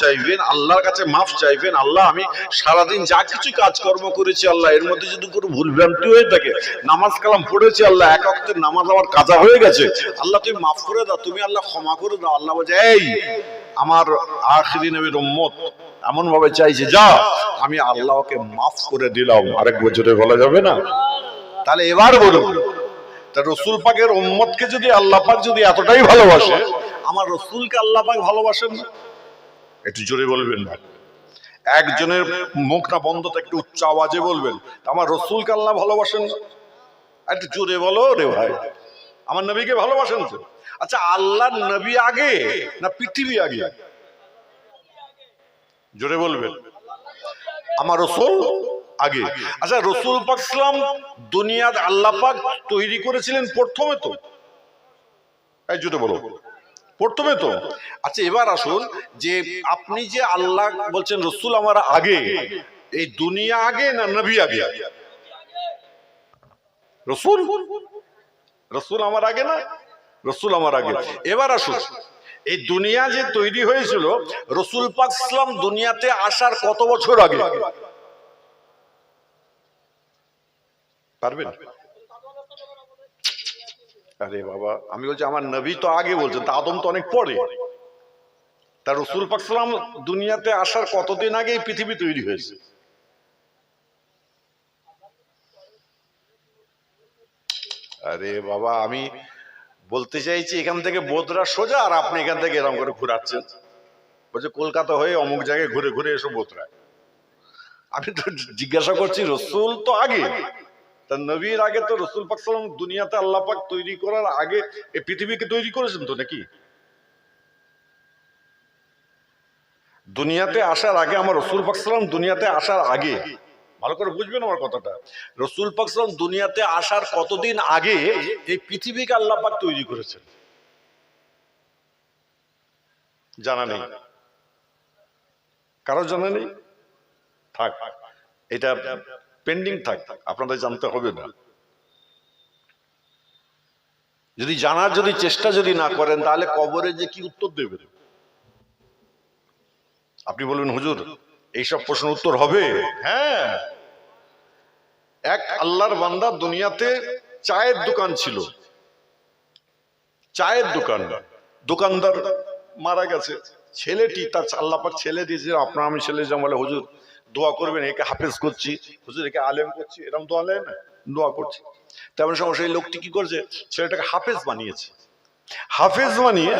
চাইবেন, আল্লাহর কাছে মাফ চাইবেন, আল্লাহ, আমি সারাদিন যা কিছু কাজকর্ম করেছি, আল্লাহ, এর মধ্যে যদি কোনো ভুল ভ্রান্তি হয়ে থাকে, নামাজ কালাম পড়েছি, আল্লাহ, এক অক্টের নামাজ আমার কাজা হয়ে গেছে, আল্লাহ, তুমি মাফ করে দাও, তুমি আল্লাহ ক্ষমা করে দাও, আল্লাহ বলছে, এই, আমার আখিরি নবীর উম্মত এমন ভাবে চাইছে, যা, আমি আল্লাহকে মাফ করে দিলাম, আরেক বছরে বলা যাবে না? তাহলে এবার বলুন, তা রসুল পাকের উম্মতকে যদি আল্লাহ পাক যদি এতটাই ভালোবাসে, আমার রসুলকে আল্লাহ পাক ভালোবাসেন না? একটু জোরে বলবেন না একজনের মুখটা বন্ধ তো একটু উচ্চ আওয়াজে বলবেন। আমার রসুলকে আল্লাহ ভালোবাসেন একটু জোরে বলো রে ভাই। আমার নবীকে ভালোবাসেন তো? আচ্ছা আল্লাহ নবী আগে না পৃথিবী আগে? জোরে বলবেন। আমার রসুল আগে। আচ্ছা রসুল পাক ইসলাম দুনিয়ার আল্লাহ পাক তৈরি করেছিলেন প্রথমে তো? এই জুটে বলো। প্রথমে তো? আচ্ছা এবার আসুন যে আপনি যে আল্লাহ বলছেন, রসুল আমার আগে, এই দুনিয়া আগে না নবী আগে? রসুল? রসুল আমার আগে না? রসুল আমার আগে। এবার আসুন, এই দুনিয়া যে তৈরি হয়েছিল, রসুল পাক ইসলাম দুনিয়াতে আসার কত বছর আগে? পারবেন? আরে বাবা, আমি বলছি, আমার নবী তো আগে বলছেন, তা আদম তো অনেক পরে। তা রসুল পাক সাল্লাম দুনিয়াতে আসার কতদিন আগে এই পৃথিবী তৈরি হয়েছে? আরে বাবা, আমি বলতে চাইছি, এখান থেকে বোধরা সোজা আর আপনি এখান থেকে এরকম করে ঘুরাচ্ছেন। বলছে, কলকাতা হয়ে অমুক জায়গায় ঘুরে ঘুরে এসো বোধরায় আমি তো জিজ্ঞাসা করছি, রসুল তো আগে? তা নবীর আগে তো রসুল পাক দুনিয়াতে আল্লাহ পাক তৈরি করার আগে এই পৃথিবীকে তৈরি করেছেন তো নাকি? দুনিয়াতে আসার আগে আমার রসুল পাক দুনিয়াতে আসার আগে। ভালো করে বুঝবেন আমার কথাটা। রসুল পাক দুনিয়াতে আসার কতদিন আগে এই পৃথিবীকে আল্লাহ পাক তৈরি করেছেন? জানা নেই। কারও জানা নেই? থাক। এটা পেন্ডিং থাক, আপনাদের জানতে হবে না। যদি জানার যদি চেষ্টা যদি না করেন, তাহলে কবরে যে কি উত্তর দেবেন আপনি বলবেন, হুজুর, এইসব প্রশ্ন উত্তর হবে? হ্যাঁ। এক আল্লাহর বান্দা দুনিয়াতে চায়ের দোকান ছিল। চায়ের দোকান। দোকানদার মারা গেছে। ছেলেটি, তার আল্লাহ পাক ছেলে দিয়েছে, আপনার আমি ছেলে যেমন বলে, হুজুর দোয়া করবেন, একে হাফেজ করছি, হুজুর, একে আলেম করছি, এরকম দোয়া নেয় না, দোয়া করছি। তেমন সময় সেই লোকটি কি করছে, ছেলেটাকে হাফেজ বানিয়েছে। হাফেজ বানিয়ে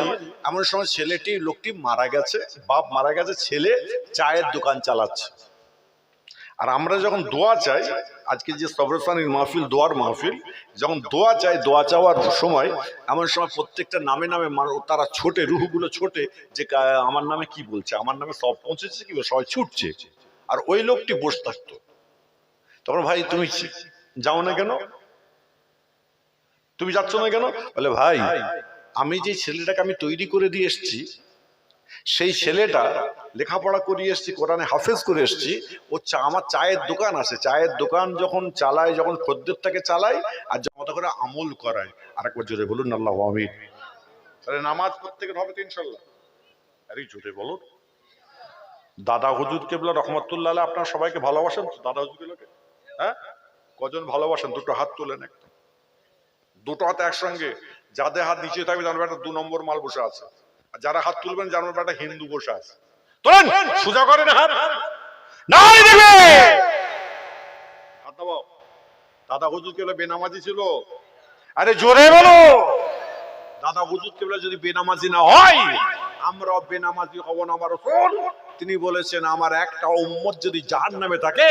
এমন সময় ছেলেটি, লোকটি মারা গেছে, বাপ মারা গেছে, ছেলে চায়ের দোকান চালাচ্ছে। আর আমরা যখন দোয়া চাই, আজকে যে সবরসানির মাহফিল, দোয়ার মাহফিল, যখন দোয়া চাই, দোয়া চাওয়ার সময় এমন সময় প্রত্যেকটা নামে নামে তারা ছোটে, রুহুগুলো ছোটে, যে আমার নামে কি বলছে, আমার নামে সব পৌঁছেছে কি, সবাই ছুটছে। আর ওই লোকটি বসে থাকতো। তখন ভাই, তুমি যাও না কেন? তুমি যাচ্ছ না কেন? বলে, ভাই, আমি যে ছেলেটাকে আমি তৈরি করে দিয়ে এসেছি, সেই ছেলেটা লেখাপড়া করিয়ে এসছি, কোরআনে হাফেজ করে এসছি, ও চা, আমার চায়ের দোকান আছে। চায়ের দোকান যখন চালায়, যখন খদ্দেরটাকে চালায়, আর মতো করে আমল করায়। আরেকবার জোরে বলুন, আল্লাহ আমিন। তাহলে নামাজ প্রত্যেকের হবে তো ইনশাল্লাহ আরে জোরে বলুন। দাদা হুজুর কেবলা রহমতুল্লাহ আপনারা সবাইকে ভালোবাসেন তো? দাদা হুজুরগুলোকে হ্যাঁ? কজন ভালোবাসেন? দুটো হাত তোলেন একদম। দুটো হাত একসঙ্গে। যাদের হাত নিচে থাকবে জানবে একটা দু নম্বর মাল বসে আছে। আর যারা হাত তুলবেন জানবে একটা হিন্দু বসে আছে। তোলেন! সোজা করেন হাত। নাই দেবে! দাদা হুজুর কেবলা বেনামাজি ছিল। আরে জোরে বলো! দাদা হুজুর কেবলা যদি বেনামাজি না হয় আমরা বেনামাজি হব না, আমার তিনি বলেছেন, আমার একটা উম্মত যদি জাহান নামে থাকে,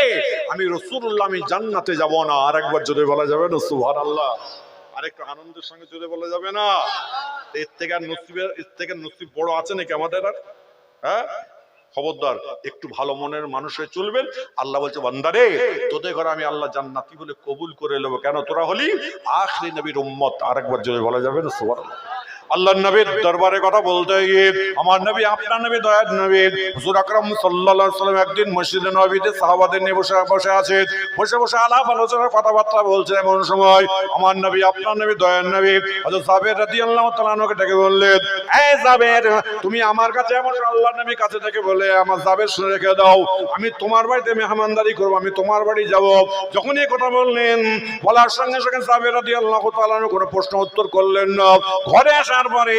আমি রসুল্লাহ আমি জান্নাতে যাব না। আর একবার জোরে বলা যাবে না সুহান আল্লাহ আরেকটু আনন্দের সঙ্গে জোরে বলা যাবে না? এর থেকে আর নসিবের, এর থেকে নসিব বড় আছে নাকি আমাদের আর? হ্যাঁ? খবরদার, একটু ভালো মনের মানুষ হয়ে চলবেন। আল্লাহ বলছে, বান্দারে, তোদের ঘরে আমি আল্লাহ জান্নাতি বলে কবুল করে নেব। কেন? তোরা হলি আখরি নবীর উম্মত। আরেকবার জোরে বলা যাবে না, সুবহানাল্লাহ। আল্লাহ নবীর দরবারে কথা বলতে গিয়ে আমার নবী, আপনার নবী, দয়ার নবী, হুজুর আকরাম সাল্লাল্লাহু সাল্লাম একদিন মসজিদে নবীতে সাহাবাদের নিয়ে বসে বসে আছে। বসে বসে আলাপ আলোচনা কথাবার্তা বলছে এমন সময় আমার নবী, আপনার নবী, দয়ার নবী হযরত সাবের রাদিয়াল্লাহু তাআলা আনহুকে ডেকে বললেন এই সাবের তুমি আমার কাছে এমন আল্লাহ নবী কাছে থেকে বলে, আমার সাবের শুনে রেখে দাও। আমি তোমার বাড়িতে মেহমানদারি করব, আমি তোমার বাড়ি যাব। যখন এই কথা বললেন, বলার সঙ্গে সঙ্গে সাবের রাদিয়াল্লাহু তাআলা কোনো প্রশ্ন উত্তর করলেন না। ঘরে আসার পরে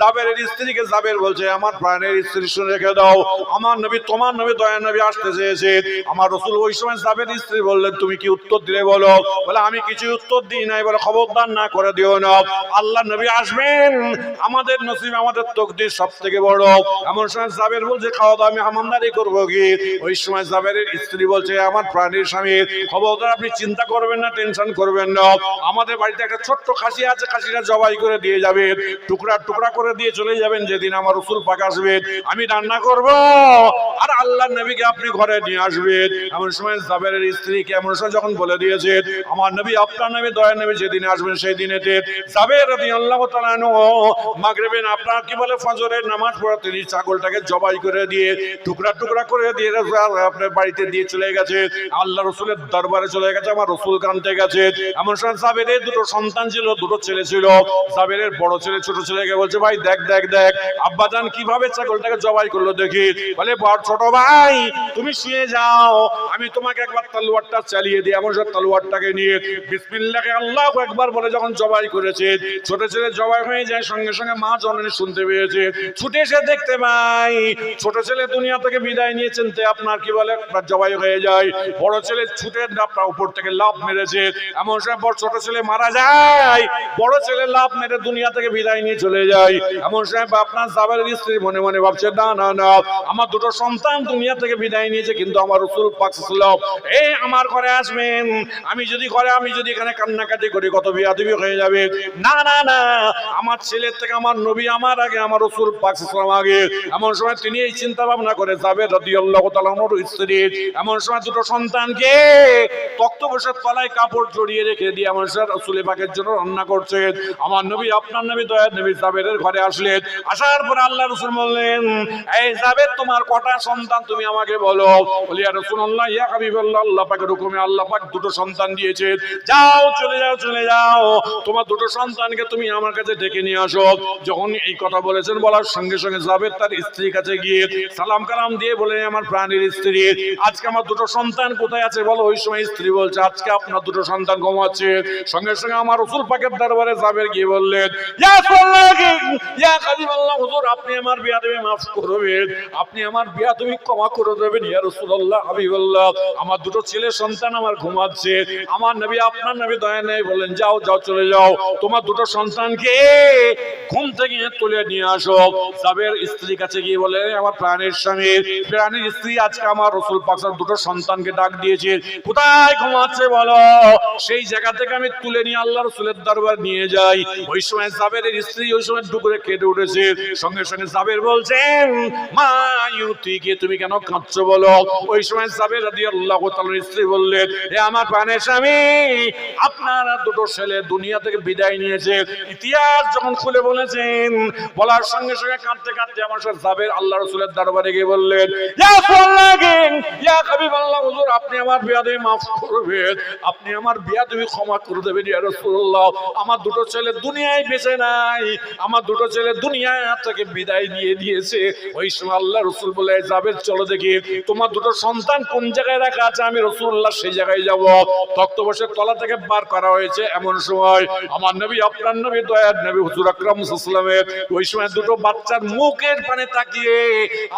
জাবেরের স্ত্রীকে জাবের বলছে, আমার প্রাণের স্ত্রী শুনে রেখে দাও। আমার নবী, তোমার নবী দয়া নবী আসতে চেয়েছে। আমার রসুল ওই সময় জাবের স্ত্রী বললেন, তুমি কি উত্তর দিলে বলো? বলে, আমি কিছু উত্তর দিই নাই। বলে, খবরদার না করে দিও না। আল্লাহ নবী আসবেন। আমাদের নসিব, আমাদের তকদির সব থেকে বড়। এমন সময় জাবের বলছে খাওয়া দাওয়া আমি হামানদারি করব কি? ওই সময় জাবেরের স্ত্রী বলছে, আমার প্রাণীর স্বামী, খবরদার, আপনি চিন্তা করবেন না, টেনশন করবেন না। আমাদের বাড়িতে একটা ছোট্ট খাসি আছে, খাসিটা জবাই করে দিয়ে যাবে টুকরা টুকরা করে দিয়ে চলে যাবেন যেদিন আমার রসুল পাক আসবে, আমি রান্না করব। আর আল্লাহ নবীকে আপনি ঘরে নিয়ে আসবেন। এমন সময় জাবেরের স্ত্রীকে এমন সময় যখন বলে দিয়েছে, আমার নবী, আপনার নবী দয়া নবী যেদিন আসবেন সেই দিনেতে জাবের রাদিয়াল্লাহু তাআলা আনহু মাগরিবে আপনার কি বলে ফজরের নামাজ পড়ে, তিনি ছাগলটাকে জবাই করে দিয়ে টুকরা টুকরা করে দিয়ে আপনার বাড়িতে দিয়ে চলে গেছে। আল্লাহ রসুলের দরবারে চলে গেছে, আমার রসুল কানতে গেছে। এমন সময় জাবেরের দুটো সন্তান ছিল, দুটো ছেলে ছিল। জাবেরের বড় ছেলে ছোট ছেলেকে বলছে, ভাই, দেখ দেখ দেখ, আব্বাজান কীভাবে ছাগলটাকে জবাই করল দেখি। বলে, বড় ছোট ভাই, তুমি শুয়ে যাও, আমি তোমাকে একবার তলোয়ারটা চালিয়ে দিই। এমন সব তলোয়ারটাকে নিয়ে বিসমিল্লাহকে আল্লাহ একবার বলে যখন জবাই করেছে, ছোট ছেলে জবাই হয়ে যায়, সঙ্গে সঙ্গে মা জননী শুনতে পেয়েছে। ছুটে এসে দেখতে পাই, ছোট ছেলে দুনিয়া থেকে বিদায় নিয়েছেন তে আপনার কি বলে জবাই হয়ে যায়। বড় ছেলে ছুটে আপনার উপর থেকে লাভ মেরেছে। এমন সময় বড় ছোট ছেলে মারা যায়। বড় ছেলে লাভ মেরে দুনিয়া থেকে বিদায় নিয়ে চলে যায় এমন সময় আপনার জাবেরের স্ত্রী মনে মনে ভাবছে, না না না, আমার দুটো সন্তান দুনিয়া থেকে বিদায় নিয়েছে, কিন্তু আমার রসুল পাক সাল্লাল্লাহু এই আমার ঘরে আসবেন, আমি যদি ঘরে, আমি যদি এখানে কান্নাকাটি করি, কত বিয়াদবি হয়ে যাবে? না না না, আমার ছেলের থেকে আমার নবী আমার আগে, আমার রসুল পাক আগে। এমন সময় তিনি এই চিন্তা ভাবনা করে যাবে রাদিয়াল্লাহু তাআলা আনহুর স্ত্রী, এমন সময় দুটো সন্তানকে তক্ত বসের তলায় কাপড় জড়িয়ে রেখে দিয়ে আমার রসুল পাকের জন্য রান্না করছে। আমার নবী, আপনার নবী বলার সঙ্গে সঙ্গে জাবের তার স্ত্রীর কাছে গিয়ে সালাম কালাম দিয়ে বলে, আমার প্রাণীর স্ত্রী, আজকে আমার দুটো সন্তান কোথায় আছে বলো? ওই সময় স্ত্রী বলছে, আজকে আপনার দুটো সন্তান ঘুমাচ্ছে। সঙ্গে সঙ্গে আমার রসুল পাকের দরবারে জাবের গিয়ে বললেন আমার দুটো ছেলে সন্তান আমার ঘুমাচ্ছে, আমার নবী, আপনার নবী দয়া নেই যাও যাও, চলে যাও। তোমার দুটো সন্তানকে ঘুম থেকে তুলে নিয়ে আসো। জাবের স্ত্রীর কাছে গিয়ে বলে আমার প্রাণের স্বামী, প্রাণের স্ত্রী আজকে আমার রসুল পাকসার দুটো সন্তানকে ডাক দিয়েছে। কোথায় ঘুমাচ্ছে বলো? সেই জায়গা থেকে আমি তুলে নিয়ে আল্লাহ রসুলের দরবার নিয়ে যাই। ওই সময় জাবেরের স্ত্রী ওই সময় উঠেছে। সঙ্গে সঙ্গে জাবের বলছেন, মা, ইউতি কে তুমি কেন কাঁদছো বলো? ওই সময় রাদি আল্লাহ স্ত্রী বললেন, এ আমার প্রাণের স্বামী, আপনারা দুটো ছেলে দুনিয়া থেকে বিদায় নিয়েছে। ইতিহাস যখন খুলে বলেছেন, বলার সঙ্গে সঙ্গে কাঁদতে কাঁদতে আমার সাথে জাবের আল্লাহ রসুলের দরবারে গিয়ে বললেন আপনি আমার বিয়াদবি মাফ করবেন। আপনি আমার বিয়াদবি ক্ষমা করে দেবেন, ইয়া আমার দুটো ছেলে দুনিয়ায় বেঁচে নাই আমার দুটো ছেলে দুনিয়া থেকে বিদায় দিয়ে দিয়েছে। ওই সময় আল্লাহ রসুল বলে, যাবে, চলো দেখি। তোমার দুটো সন্তান কোন জায়গায় রাখা আছে? আমি রসুল্লাহ সেই জায়গায় যাব। তক্ত বসে তলা থেকে বার করা হয়েছে এমন সময়। আমার নবী, আপনার নবী, দয়ার নবী, হুজুর আকরাম সাল্লামের ওই সময় দুটো বাচ্চার মুখের পানে তাকিয়ে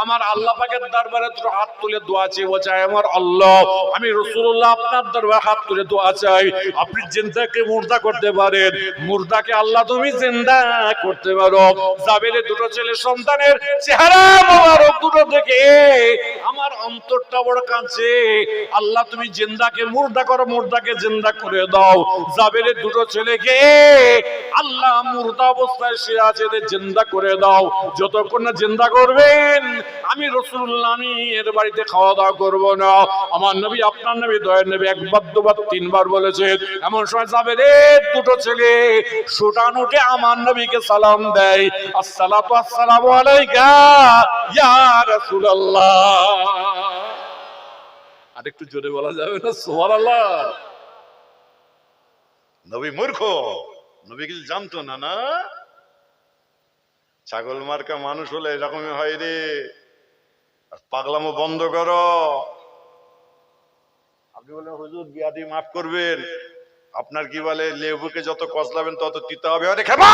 আমার আল্লাহ পাকের দরবারে দুটো হাত তুলে দোয়া চেয়ে বলছে আমার আল্লাহ, আমি রসুল্লাহ আপনার দরবারে হাত তুলে দোয়া চাই। আপনি জিন্দাকে মুর্দা করতে পারেন। মুর্দাকে আল্লাহ তুমি জিন্দা করতে পারো। জাবেলে দুটো ছেলে সন্তানের চেহারা মোবারক দুটো দেখে আমার অন্তরটা বড় কাঁদছে। আল্লাহ, তুমি জিন্দাকে মুর্দা করো, মুর্দাকে জিন্দা করে দাও। জাবেলের দুটো ছেলেকে আল্লাহ মুর্দা অবস্থায় সে আছে জিন্দা করে দাও। যতক্ষণ না জিন্দা করবেন, আমি রসুল্লাহ, আমি এর বাড়িতে খাওয়া দাওয়া করব না। আমার নবী, আপনার নবী, দয়ের নবী একবার, দুবার, তিনবার বলেছে এমন সময় জাবেরের দুটো ছেলে, সুটান উঠে আমার নবীকে সালাম দেয়। আসসালাতু আসসালামু আলাইকা, ইয়া রাসূলুল্লাহ। আর একটু জোরে বলা যাবে না? সুবহানাল্লাহ। নবী মূর্খ। নবী কিছু জানতো না না? ছাগল মার্কা মানুষ হলে এরকমই হয় রে। আর পাগলামো বন্ধ করো। আপনি বলেন হুজুর, বিয়াদি মাফ করবেন। আপনার কি বলে, লেবুকে যত কসলাবেন তত দিতে হবে। আরে খেপা!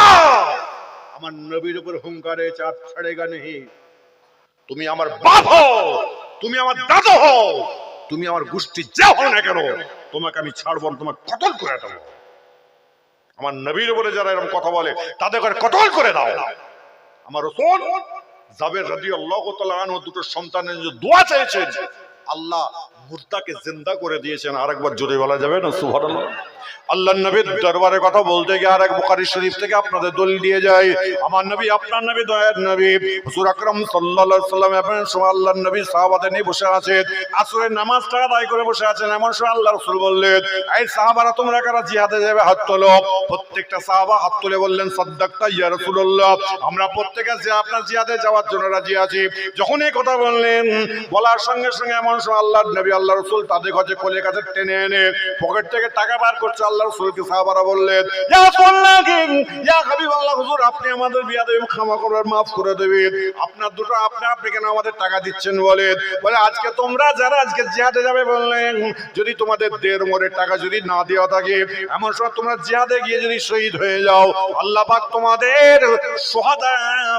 আমার নবীর উপর হুঙ্কারে চাপ ছাড়েগা নেই তুমি আমার বাপ হও, তুমি আমার দাদা হও, তুমি আমার গোষ্ঠী যা হও না কেন? তোমাকে আমি ছাড়বো তোমাকে কতল করে দেবো। আমার নবীর বলে যারা এরকম কথা বলে, তাদের করে কতল করে দাও। আমার রসুল জাবের রাদি আল্লাহ দুটো সন্তানের যে দোয়া চাইছেন আল্লাহ মুর্দাকে জিন্দা করে দিয়েছেন। আরেকবার জোরে বলা যাবে না? সুবহানাল্লাহ। আল্লাহ নবীর দরবারে কথা বলতে গিয়ে আরেক বুখারী শরীফ থেকে আপনাদের দলিল দিয়ে যায়, আমার নবী, আপনার নবী দয়ার নবী। হুজুর আকরাম সাল্লাল্লাহু আলাইহি সাল্লাম এবং সময় আল্লাহর নবী সাহাবাদের নিয়ে বসে আছেন আসরের নামাজটা আদায় করে বসে আছেন, এমন সময় আল্লাহ রাসূল বললেন, এই সাহাবারা তোমরা কারা জিহাদে যাবে হাত তোলো? প্রত্যেকটা সাহাবা হাত তুলে বললেন, সাদ্দাকতা ইয়া রাসূলুল্লাহ, আমরা প্রত্যেকে যে আপনার জিহাদে যাওয়ার জন্য রাজি আছি। যখন এই কথা বললেন, বলার সঙ্গে সঙ্গে এমন সময় আল্লাহর নবী আল্লাহ রাসূল তাদের কাছে কোলে কাছে টেনে এনে পকেট থেকে টাকা বার যদি তোমাদের দেড় মোড়ের টাকা যদি না দেওয়া থাকে, এমন সময় তোমরা জিহাদে গিয়ে যদি শহীদ হয়ে যাও, আল্লাহ পাক তোমাদের সোহাদা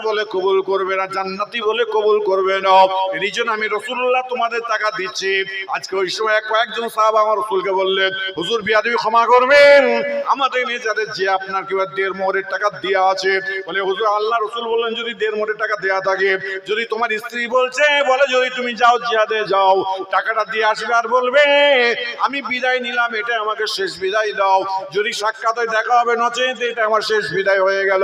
বলে কবুল করবে না, জান্নাতি বলে কবুল করবে না। এই জন্য আমি রসুল্লাহ তোমাদের টাকা দিচ্ছি। আজকে ওই সময় কয়েকজন সাহাবা আমার রসুলকে বললেন, হুজুর বিয়াদি ক্ষমা করবেন? আমাদের নিজেদের যে আপনার কি দেড় মোহরের টাকা দেওয়া আছে, বলে হুজুর, আল্লাহ রসুল বললেন যদি দেড় মোহরের টাকা দেওয়া থাকে, যদি তোমার স্ত্রী বলছে, বলে যদি তুমি যাও জিহাদে যাও, টাকাটা দিয়ে আসবে আর বলবে, আমি বিদায় নিলাম এটা আমাকে শেষ বিদায় দাও। যদি সাক্ষাৎ দেখা হবে, নচেত এটা আমার শেষ বিদায় হয়ে গেল।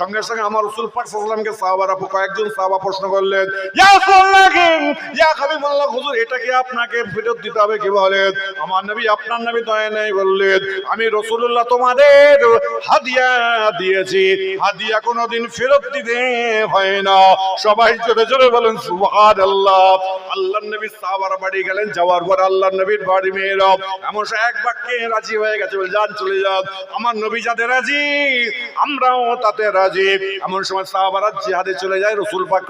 সঙ্গে সঙ্গে আমার রসুল পাক সাল্লামকে সাহাবারা কয়েকজন সাহাবা প্রশ্ন করলেন, ইয়া রাসূলুল্লাহ, ইয়া হাবিবাল্লাহ, হুজুর, এটা কি আপনাকে ফেরত দিতে হবে কি বলেন? আমার নবী, আপনার নবী দয়া নেই বললেন। আমি রসুল্লাহ তোমাদের হাদিয়া দিয়েছি। হাদিয়া কোনোদিন ফেরত দিতে হয় না। সবাই জোরে জোরে বলেন, সুবহানাল্লাহ। আল্লাহর নবী সাহাবারা বাড়ি গেলেন, যাওয়ার পর আল্লাহর নবীর বাড়ি মেয়েরা এমন এক বাক্যে রাজি হয়ে গেছে, বলে, যান, চলে যান। আমার নবী যাতে রাজি, আমরাও তাতে রাজি। এমন সময় সাহাবারা জিহাদে চলে যায়, রসুল পাক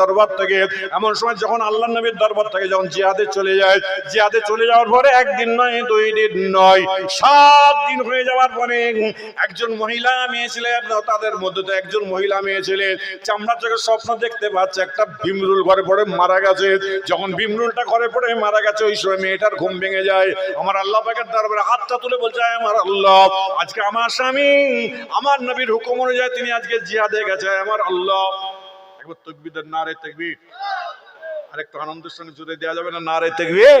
দরবার থেকে। এমন সময় যখন আল্লাহ নবীর দরবার থেকে যখন জিহাদে চলে যায়, জিহাদে চলে যাওয়ার পরে একদিন নয়, দুই দিন নয় দিন হয়ে যাওয়ার পরে একজন মহিলা মেয়ে ছেলে তাদের মধ্যে তো একজন মহিলা মেয়ে ছেলে। চামড়া চোখে স্বপ্ন দেখতে পাচ্ছে, একটা ভীমরুল ঘরে পড়ে মারা গেছে। যখন ভীমরুলটা ঘরে পড়ে মারা গেছে, ওই সময় মেয়েটার ঘুম ভেঙে যায়। আমার আল্লাহ পাকের দরবারে হাতটা তুলে বলছে আমার আল্লাহ, আজকে আমার স্বামী, আমার নবীর হুকুম অনুযায়ী তিনি আজকে জিহাদে গেছে আমার আল্লাহ। একবার তকবিদের নারে তকবির। আরেকটু আনন্দের সঙ্গে জুড়ে দেওয়া যাবে না, নারে তকবির?